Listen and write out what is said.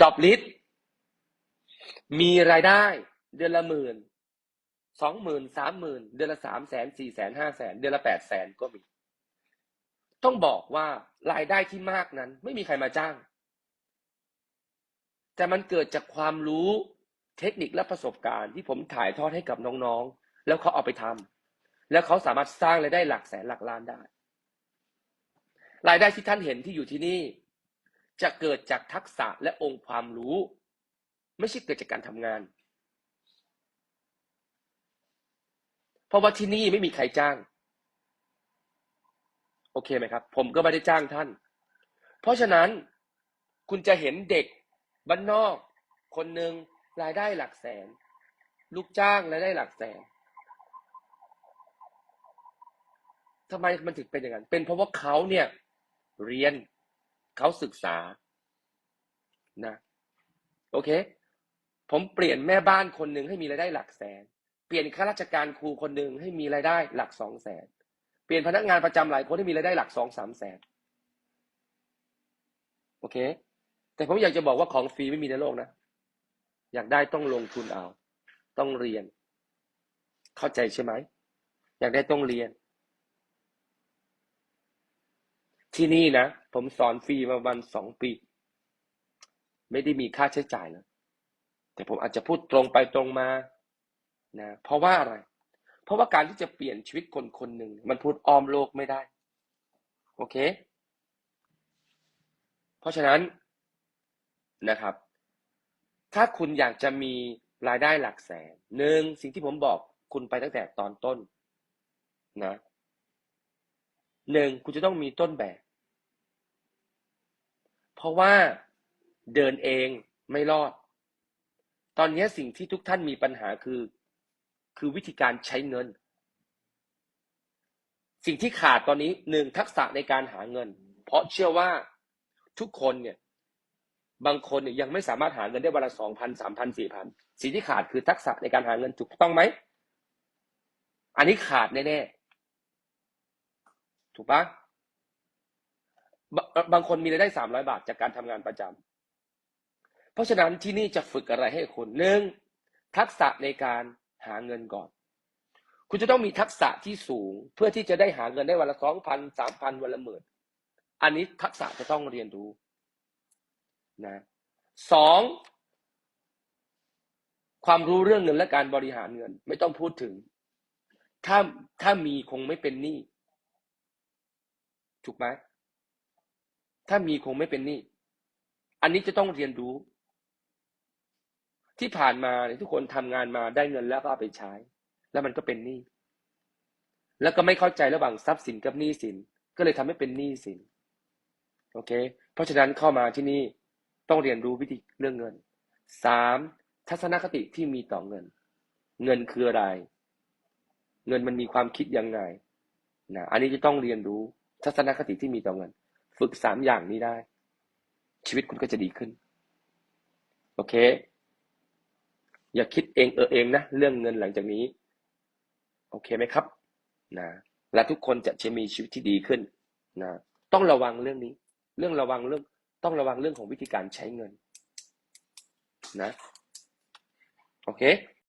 ดอบลิสมีรายได้เดือนละหมื่นสองหมื่นสามหมื่นเดือนละสามแสนสี่แสนห้าแสนเดือนละแปดแสนก็มี ต้องบอกว่ารายได้ที่มากนั้น ไม่มีใครมาจ้าง แต่มันเกิดจากความรู้เทคนิคและประสบการณ์ที่ผมถ่ายทอดให้กับน้องๆ แล้วเขาเอาไปทำแล้วเขาสามารถสร้างรายได้หลักแสนหลักล้านได้ รายได้ที่ท่านเห็นที่อยู่ที่นี่ จะเกิดจากทักษะและองค์ความรู้ ไม่ใช่เกิดจากการทำงาน เพราะว่าที่นี่ไม่มีใครจ้าง โอเคไหมครับ ผมก็ไม่ได้จ้างท่าน เพราะฉะนั้นคุณจะเห็นเด็กบ้านนอก คนหนึ่งรายได้หลักแสน ลูกจ้างรายได้หลักแสนทำไมมันถึงเป็นอย่างนั้น เป็นเพราะว่าเขาเนี่ยเรียน เขาศึกษานะโอเค ผมเปลี่ยนแม่บ้านคนหนึ่งให้มีรายได้หลักแสน เปลี่ยนข้าราชการครูคนหนึ่งให้มีรายได้หลักสองแสน เปลี่ยนพนักงานประจำหลายคนให้มีรายได้หลักสองสามแสน โอเค แต่ผมอยากจะบอกว่าของฟรีไม่มีในโลกนะ อยากได้ต้องลงทุนเอา ต้องเรียน เข้าใจใช่ไหม อยากได้ต้องเรียน ที่นี่นะ ผมสอนฟรีมาประมาณสองปี ไม่ได้มีค่าใช้จ่ายเลยแต่ผมอาจจะพูดตรงไปตรงมานะเพราะว่าอะไร เพราะว่าการที่จะเปลี่ยนชีวิตคนคนหนึ่งมันพูดอ้อมโลกไม่ได้ โอเค เพราะฉะนั้นนะครับ ถ้าคุณอยากจะมีรายได้หลักแสนหนึ่งสิ่งที่ผมบอกคุณไปตั้งแต่ตอนต้นนะหนึ่งคุณจะต้องมีต้นแบบ เพราะว่าเดินเองไม่รอด ตอนนี้สิ่งที่ทุกท่านมีปัญหาคือ คือวิธีการใช้เงิน สิ่งที่ขาดตอนนี้หนึ่งทักษะในการหาเงิน เพราะเชื่อว่าทุกคนเนี่ย บางคนเนี่ยยังไม่สามารถหาเงินได้วันละสองพันสามพันสี่พันสิ่งที่ขาดคือทักษะในการหาเงินถูกต้องไหม อันนี้ขาดแน่ๆถูกปะ บางคนมีรายได้สามร้อยบาทจากการทำงานประจำเพราะฉะนั้นที่นี่จะฝึกอะไรให้คุณหนึ่งทักษะในการหาเงินก่อน คุณจะต้องมีทักษะที่สูงเพื่อที่จะได้หาเงินได้วันละสองพันสามพันวันละหมื่นอันนี้ทักษะจะต้องเรียนรู้นะสองความรู้เรื่องเงินและการบริหารเงิน ไม่ต้องพูดถึง ถ้าถ้ามีคงไม่เป็นหนี้ถูกไหม ถ้ามีคงไม่เป็นหนี้ อันนี้จะต้องเรียนรู้ ที่ผ่านมาเนี่ยทุกคนทำงานมาได้เงินแล้วก็เอาไปใช้ แล้วมันก็เป็นหนี้ แล้วก็ไม่เข้าใจระหว่างทรัพย์สินกับหนี้สิน ก็เลยทำให้เป็นหนี้สิน โอเค เพราะฉะนั้นเข้ามาที่นี่ต้องเรียนรู้วิธีเรื่องเงินสามทัศนคติที่มีต่อเงิน เงินคืออะไร เงินมันมีความคิดยังไงนะอันนี้จะต้องเรียนรู้ทัศนคติที่มีต่อเงิน ฝึกสามอย่างนี้ได้ ชีวิตคุณก็จะดีขึ้น โอเค อย่าคิดเองเออเองนะ เรื่องเงินหลังจากนี้ โอเคไหมครับ นะและทุกคนจะจะมีชีวิตที่ดีขึ้นนะต้องระวังเรื่องนี้ เรื่องระวังเรื่องต้องระวังเรื่องของวิธีการใช้เงิน นะ โอเค